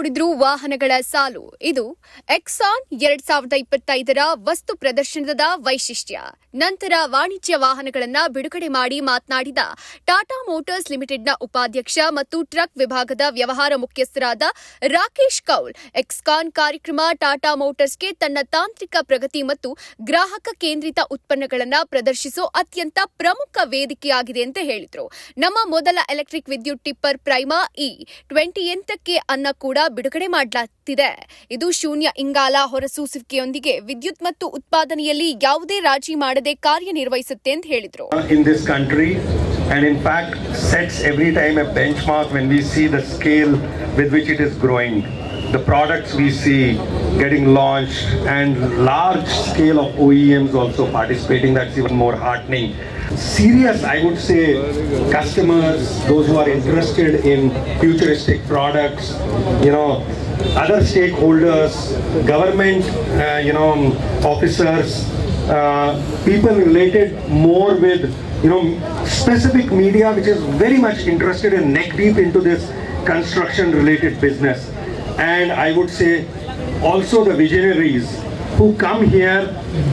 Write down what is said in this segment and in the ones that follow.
ನೋಡಿದ್ರೂ ವಾಹನಗಳ ಸಾಲು. ಇದು ಎಕ್ಸಾನ್ ಎರಡ್ ಸಾವಿರದ ಇಪ್ಪತ್ತೈದರ ವಸ್ತು ಪ್ರದರ್ಶನದ ವೈಶಿಷ್ಟ್ಯ. ನಂತರ ವಾಣಿಜ್ಯ ವಾಹನಗಳನ್ನ ಬಿಡುಗಡೆ ಮಾಡಿ ಮಾತನಾಡಿದ ಟಾಟಾ ಮೋಟಾರ್ಸ್ ಲಿಮಿಟೆಡ್ನ ಉಪಾಧ್ಯಕ್ಷ ಮತ್ತು ಟ್ರಕ್ ವಿಭಾಗದ ವ್ಯವಹಾರ ಮುಖ್ಯಸ್ಥರಾದ ರಾಕೇಶ್ ಕೌಲ್ ಎಕ್ಸ್ಕಾನ್ ಕಾರ್ಯಕ್ರಮ ಟಾಟಾ ಮೋಟರ್ಸ್ಗೆ ತನ್ನ ತಾಂತ್ರಿಕ ಪ್ರಗತಿ ಮತ್ತು ಗ್ರಾಹಕ ಕೇಂದ್ರಿತ ಉತ್ಪನ್ನಗಳನ್ನ ಪ್ರದರ್ಶಿಸೋ ಅತ್ಯಂತ ಪ್ರಮುಖ ವೇದಿಕೆಯಾಗಿದೆ ಅಂತ ಹೇಳಿದ್ರು. ನಮ್ಮ ಮೊದಲ ಎಲೆಕ್ಟ್ರಿಕ್ ವಿದ್ಯುತ್ ಟಿಪ್ಪರ್ ಪ್ರೈಮಾ ಇ ಟ್ವೆಂಟಿ ಎಂಟಕ್ಕೆ ಅನ್ನ ಕೂಡ ಬಿಡುಗಡೆ ಮಾಡಲಾಗುತ್ತಿದೆ ಇದು ಶೂನ್ಯ ಇಂಗಾಲ ಹೊರಸೂಸುವಿಕೆಯೊಂದಿಗೆ ವಿದ್ಯುತ್ ಮತ್ತು ಉತ್ಪಾದನೆಯಲ್ಲಿ ಯಾವುದೇ ರಾಜಿ ಮಾಡದೆ ಕಾರ್ಯನಿರ್ವಹಿಸುತ್ತೆ ಅಂತ ಹೇಳಿದರು in this country and in fact sets every time a benchmark when we see the scale with which it is growing the products we see getting launched and large scale of OEMs also participating that's even more heartening serious I would say customers those who are interested in futuristic products you know other stakeholders government uh, you know officers uh, people related more with you know specific media which is very much interested in neck deep into this construction related business. And i would say also the visionaries who come here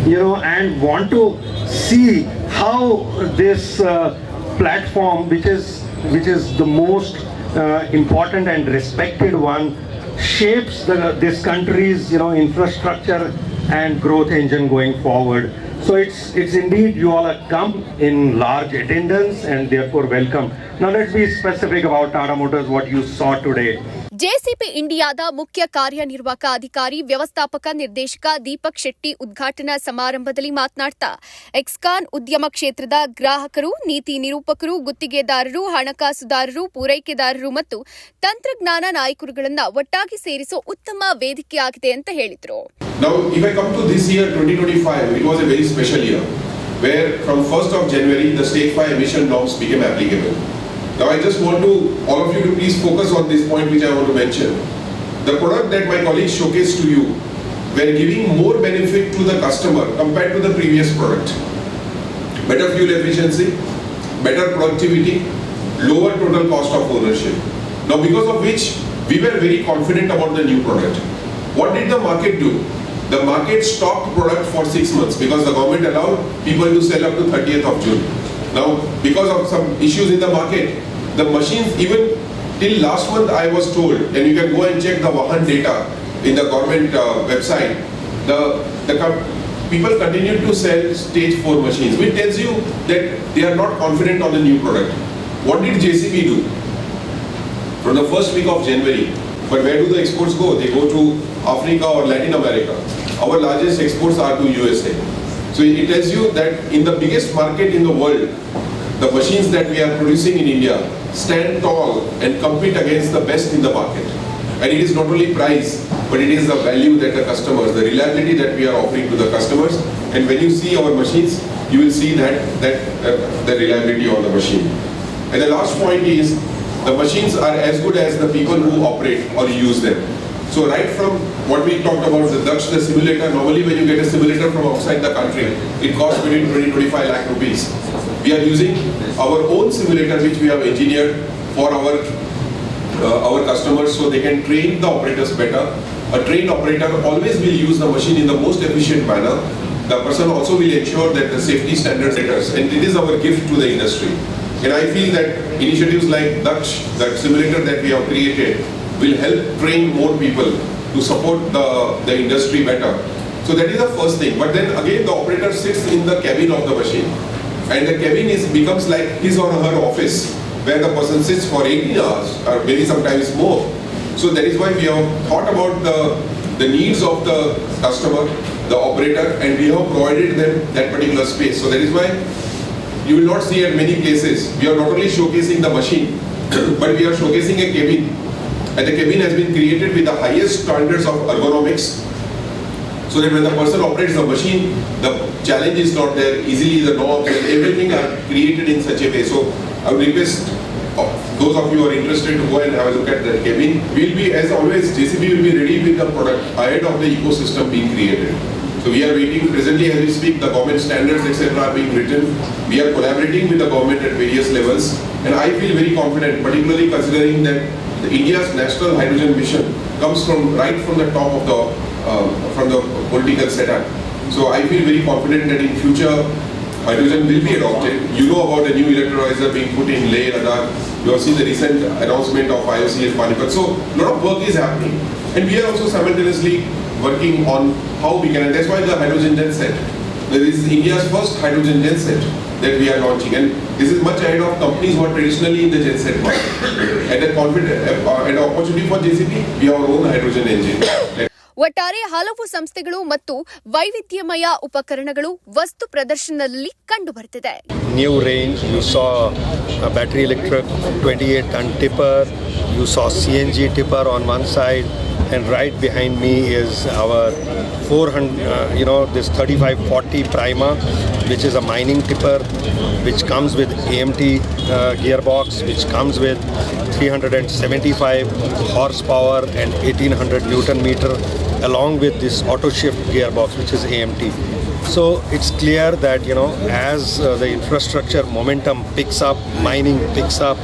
you know and want to see how this uh, platform which is which is the most uh, important and respected one shapes the, this country's you know infrastructure and growth engine going forward. So it's it's indeed you all have come in large attendance and therefore welcome. Now let's be specific about Tata Motors what you saw today. JCB ಇಂಡಿಯಾದ ಮುಖ್ಯ ಕಾರ್ಯನಿರ್ವಾಹಕ ಅಧಿಕಾರಿ ವ್ಯವಸ್ಥಾಪಕ ನಿರ್ದೇಶಕ ದೀಪಕ್ ಶೆಟ್ಟಿ ಉದ್ಘಾಟನಾ ಸಮಾರಂಭದಲ್ಲಿ ಮಾತನಾಡ್ತಾ ಎಕ್ಸ್ಕಾನ್ ಉದ್ಯಮ ಕ್ಷೇತ್ರದ ಗ್ರಾಹಕರು ನೀತಿ ನಿರೂಪಕರು ಗುತ್ತಿಗೆದಾರರು ಹಣಕಾಸುದಾರರು ಪೂರೈಕೆದಾರರು ಮತ್ತು ತಂತ್ರಜ್ಞಾನ ನಾಯಕರುಗಳನ್ನು ಒಟ್ಟಾಗಿ ಸೇರಿಸೋ ಉತ್ತಮ ವೇದಿಕೆಯಾಗಿದೆ ಅಂತ ಹೇಳಿದರು Now, if I come to this 2025, it was a very special year, where from 1st of January, the State 5 emission norms became applicable. Now, I just want to, all of you to please focus on this point which I want to mention. The product that my colleagues showcased to you we're giving more benefit to the customer compared to the previous product. Better fuel efficiency, better productivity, lower total cost of ownership. Now, because of which we were very confident about the new product. What did the market do? The market stopped product for six months because the government allowed people to sell up to 30th of June. Now, because of some issues in the market, the machines even till last month I was told, and you can go and check the Vahan data in the government uh, website, the, the people continue to sell stage 4 machines, which tells you that they are not confident on the new product. What did JCB do? From the first week of January, but where do the exports go? They go to Africa or Latin America. Our largest exports are to USA. So it tells you that in the biggest market in the world, the machines that we are producing in India stand tall and compete against the best in the market. And it is not only price, but it is the value that the customers, the reliability that we are offering to the customers. And when you see our machines, you will see that, that uh, the reliability of the machine. And the last point is, the machines are as good as the people who operate or use them. So right from what we talked about, the Daksh, the simulator, normally when you get a simulator from outside the country, it costs between 20 25 lakh rupees. We are using our own simulator which we have engineered for our uh, our customers so they can train the operators better. A trained operator always will use the machine in the most efficient manner. The person also will ensure that the safety standards letters, and it is our gift to the industry. And I feel that initiatives like Daksh, that simulator that we have created, will help train more people to support the, the industry better. So that is the first thing. But then again, the operator sits in the cabin of the machine. And the cabin is becomes like his or her office, where the person sits for 18 hours, or maybe sometimes more. So that is why we have thought about the, the needs of the customer, the operator, and we have provided them that particular space. So that is why you will not see at many places, we are not only showcasing the machine, but we are showcasing a cabin. And the cabin has been created with the highest standards of ergonomics, so that when the person operates the machine, the challenge is not there, easily the knobs and everything are created in such a way. So I would request uh, those of you who are interested to go and have a look at the cabin. We'll be, as always, JCB will be ready with the product ahead of the ecosystem being created. So we are waiting, presently as we speak, the government standards etc. are being written. We are collaborating with the government at various levels. And I feel very confident, particularly considering that the India's national hydrogen mission comes from right from the top of the from the political setup. So I feel very confident that in future hydrogen will be adopted. You know about the new electrolyzer being put in Leh, Ladakh. You have seen the recent announcement of IOC at Panipat. So a lot of work is happening, and we are also simultaneously working on how we can. And that's why the hydrogen gen set. This is India's first hydrogen gen set that we are launching, and this is much ahead of companies who are traditionally in the gen set market. And confident uh, and opportunity for JCB, we have our own hydrogen engine. ಒಟ್ಟಾರೆ ಹಲವು ಸಂಸ್ಥೆಗಳು ಮತ್ತು ವೈವಿಧ್ಯಮಯ ಉಪಕರಣಗಳು ವಸ್ತು ಪ್ರದರ್ಶನದಲ್ಲಿ ಕಂಡುಬರುತ್ತಿದೆ. New range you saw battery electric twenty eight ton tipper you saw C N G tipper on one side and right behind me is our four hundred you know this thirty five forty prime which is a mining tipper which comes with A M T gear box which comes with three hundred and seventy five horse power and eighteen hundred newton meter along with this auto shift gearbox, which is AMT. So it's clear that you know as uh, the infrastructure momentum picks up, mining picks up,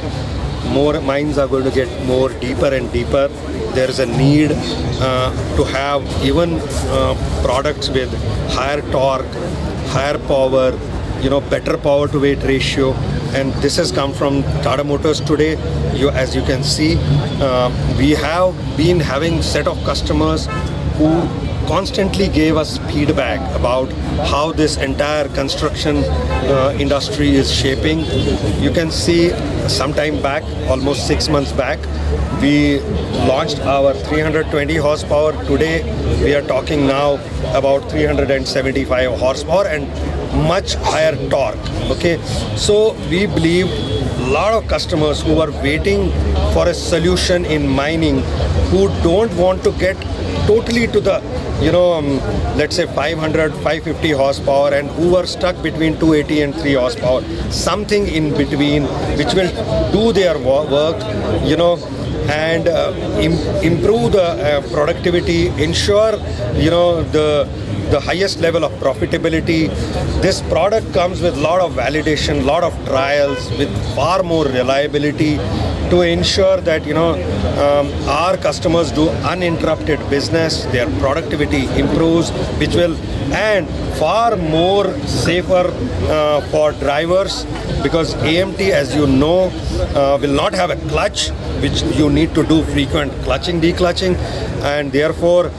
more mines are going to get more deeper and deeper. There is a need uh, to have even uh, products with higher torque, higher power, you know, better power to weight ratio. And this has come from Tata Motors today. You, as you can see, uh, we have been having set of customers who constantly gave us feedback about how this entire construction uh, industry is shaping. You can see some time back, almost six months back, we launched our 320 horsepower. Today, we are talking now about 375 horsepower and much higher torque. Okay, so we believe lot of customers who are waiting for a solution in mining who don't want to get totally to the you know um, let's say 500 550 horsepower and who are stuck between 280 and 3 horsepower. Something in between which will do their wo- work you know and uh, im- improve the uh, productivity ensure you know the the highest level of profitability this product comes with a lot of validation a lot of trials with far more reliability to ensure that you know um, our customers do uninterrupted business their productivity improves which will and far more safer uh, for drivers because AMT as you know uh, will not have a clutch which you need to do frequent clutching declutching and therefore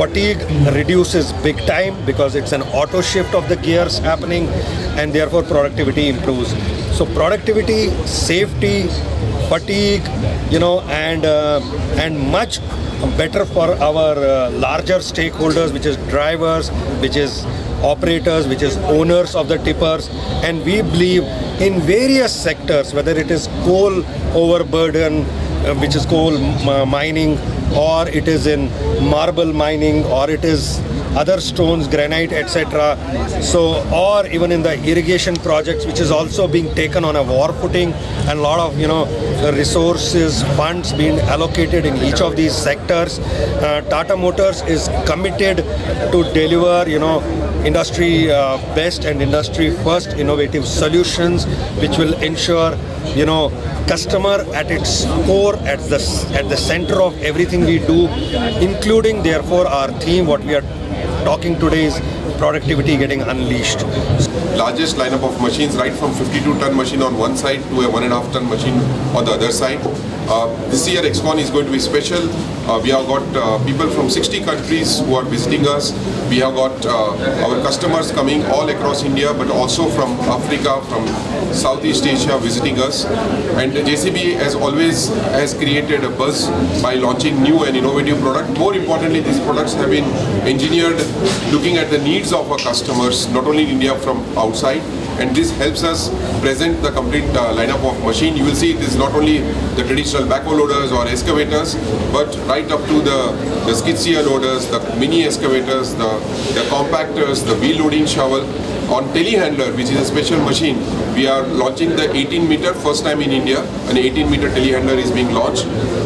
fatigue reduces big time because it's an auto shift of the gears happening and therefore productivity improves so productivity safety fatigue you know and uh, and much better for our uh, larger stakeholders which is drivers which is operators which is owners of the tippers. And we believe in various sectors whether it is coal overburden uh, which is coal m- mining or it is in marble mining or it is other stones granite etc so or even in the irrigation projects which is also being taken on a war footing and a lot of you know resources funds being allocated in each of these sectors. Uh, tata motors is committed to deliver you know industry uh, best and industry first innovative solutions which will ensure you know customer at its core at the at the center of everything we do including therefore our theme what we are talking today is productivity getting unleashed largest lineup of machines, right from 52 ton machine on one side to a one and a half ton machine on the other side. Uh, this year XCon is going to be special. Uh, we have got uh, people from 60 countries who are visiting us. We have got uh, our customers coming all across India, but also from Africa, from Southeast Asia visiting us. And JCB, as always, has created a buzz by launching new and innovative product. More importantly, these products have been engineered looking at the needs of our customers, not only in India, from outside. And this helps us present the complete uh, lineup of machine. You will see it is not only the traditional backhoe loaders or excavators, but right up to the, the skid steer loaders, the mini excavators, the, the compactors, the wheel loading shovel. On telehandler, which is a special machine, we are launching the 18 meter, first time in India, an 18 meter telehandler is being launched.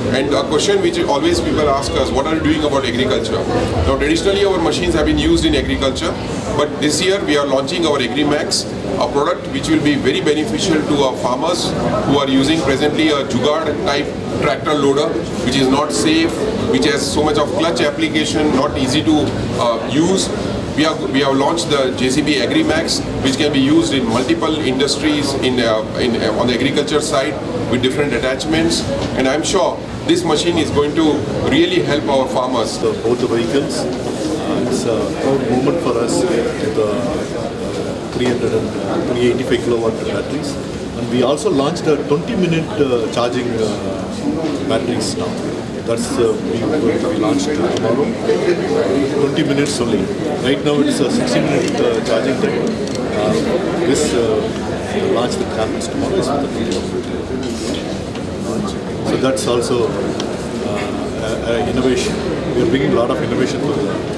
And a question which always people ask us, what are you doing about agriculture? Now traditionally our machines have been used in agriculture, but this year we are launching our AgriMax a product which will be very beneficial to our farmers who are using presently a Jugaad type tractor loader, which is not safe, which has so much of clutch application, not easy to uh, use. We, are, we have launched the JCB AgriMax, which can be used in multiple industries in, uh, in, uh, on the agriculture side with different attachments. And I'm sure this machine is going to really help our farmers. the, both the vehicles. Uh, it's a proud moment for us the 300 and uh, 385 kilowatt batteries. And we also launched a 20 minute uh, charging uh, batteries now. That's uh, being going to be launched tomorrow. 20 minutes only. Right now it's a 60 minute uh, charging time. Uh, this uh, launch that happens tomorrow is with the 20 minute. So that's also uh, uh, innovation. We are bringing a lot of innovation to the.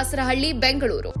Dasarahalli Bengaluru.